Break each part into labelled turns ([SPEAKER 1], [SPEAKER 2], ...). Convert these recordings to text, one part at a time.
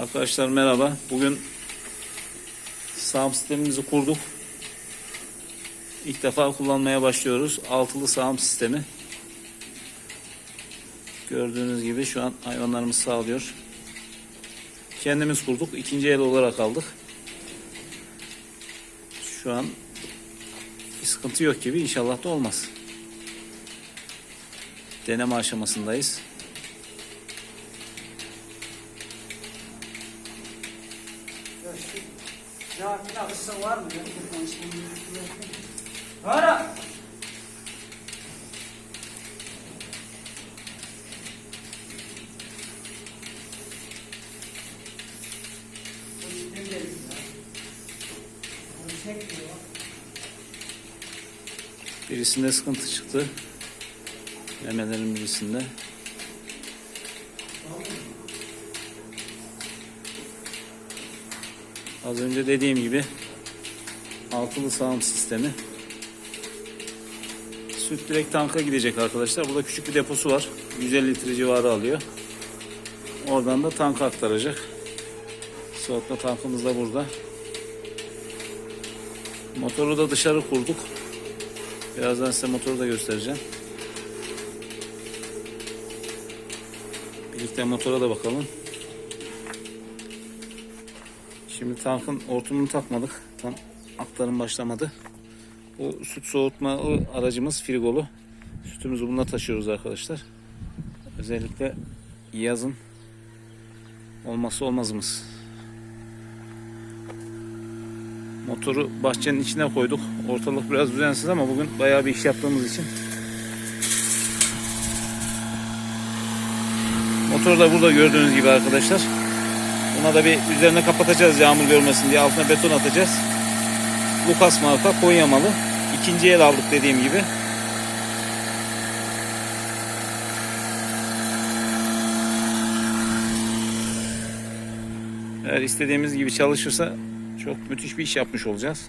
[SPEAKER 1] Arkadaşlar merhaba. Bugün sağım sistemimizi kurduk. İlk defa kullanmaya başlıyoruz. Altılı sağım sistemi. Gördüğünüz gibi şu an hayvanlarımız sağlıyor. Kendimiz kurduk. İkinci el olarak aldık. Şu an bir sıkıntı yok gibi. İnşallah da olmaz. Deneme aşamasındayız.
[SPEAKER 2] Ya şu çekmiyor.
[SPEAKER 1] Birisinde sıkıntı çıktı. Memelerin birisinde. Az önce dediğim gibi altılı sağım sistemi. Süt direkt tanka gidecek arkadaşlar. Burada küçük bir deposu var. 150 litre civarı alıyor. Oradan da tanka aktaracak. Soğutma tankımız da burada. Motoru da dışarı kurduk. Birazdan size motoru da göstereceğim. Birlikte motora da bakalım. Şimdi tankın hortumunu takmadık. Tam aktarım başlamadı. Bu süt soğutma aracımız frigolu. Sütümüzü bununla taşıyoruz arkadaşlar. Özellikle yazın olması olmazımız. Motoru bahçenin içine koyduk. Ortalık biraz düzensiz ama bugün bayağı bir iş yaptığımız için. Motor da burada gördüğünüz gibi arkadaşlar. Buna da bir üzerine kapatacağız yağmur görmesin diye altına beton atacağız. Lucas marka Konya malı. İkinci el aldık dediğim gibi. Eğer istediğimiz gibi çalışırsa çok müthiş bir iş yapmış olacağız.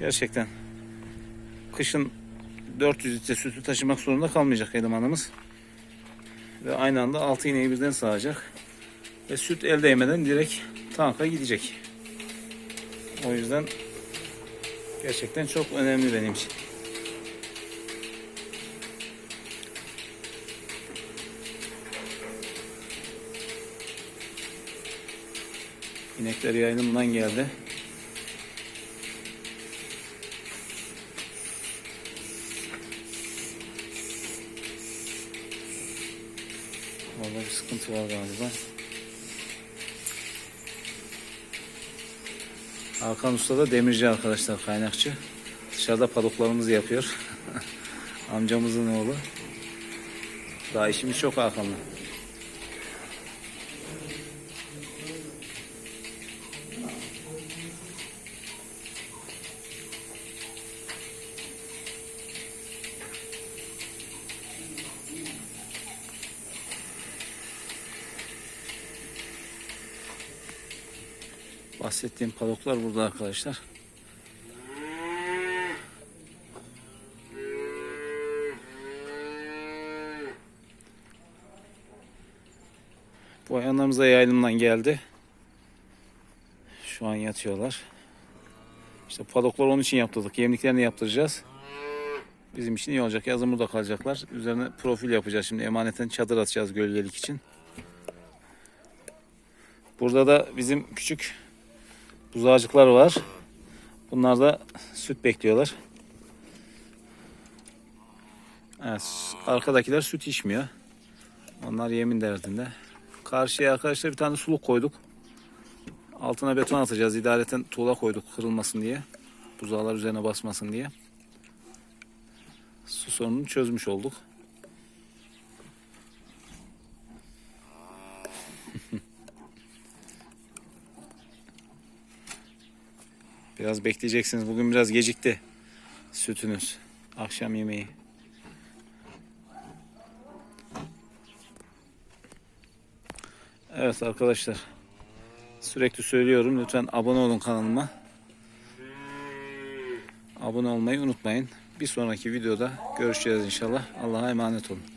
[SPEAKER 1] Gerçekten. Kışın 400 litre sütü taşımak zorunda kalmayacak elemanımız. Ve aynı anda 6 iğneyi birden sağacak. Ve süt el değmeden direkt tanka gidecek. O yüzden gerçekten çok önemli benim için. İnekler yayınımdan geldi. Orada bir sıkıntı var galiba. Hakan Usta da demirci arkadaşlar kaynakçı. Dışarıda padoklarımızı yapıyor. Amcamızın oğlu. Daha işimiz çok Hakan'la. Bahsettiğim padoklar burada arkadaşlar. Bu hayvanlarımız da yaylımdan geldi. Şu an yatıyorlar. İşte padoklar onun için yaptırdık. Yemliklerini yaptıracağız. Bizim için iyi olacak. Yazın burada kalacaklar. Üzerine profil yapacağız. Şimdi emaneten çadır atacağız gölgelik için. Burada da bizim küçük buzağcıklar var. Bunlar da süt bekliyorlar. Evet, arkadakiler süt içmiyor. Onlar yemin derdinde. Karşıya arkadaşlar bir tane suluk koyduk. Altına beton atacağız. İdareten tuğla koyduk kırılmasın diye. Buzağlar üzerine basmasın diye. Su sorununu çözmüş olduk. Biraz bekleyeceksiniz. Bugün biraz gecikti sütünüz. Akşam yemeği. Evet arkadaşlar. Sürekli söylüyorum. Lütfen abone olun kanalıma. Abone olmayı unutmayın. Bir sonraki videoda görüşeceğiz inşallah. Allah'a emanet olun.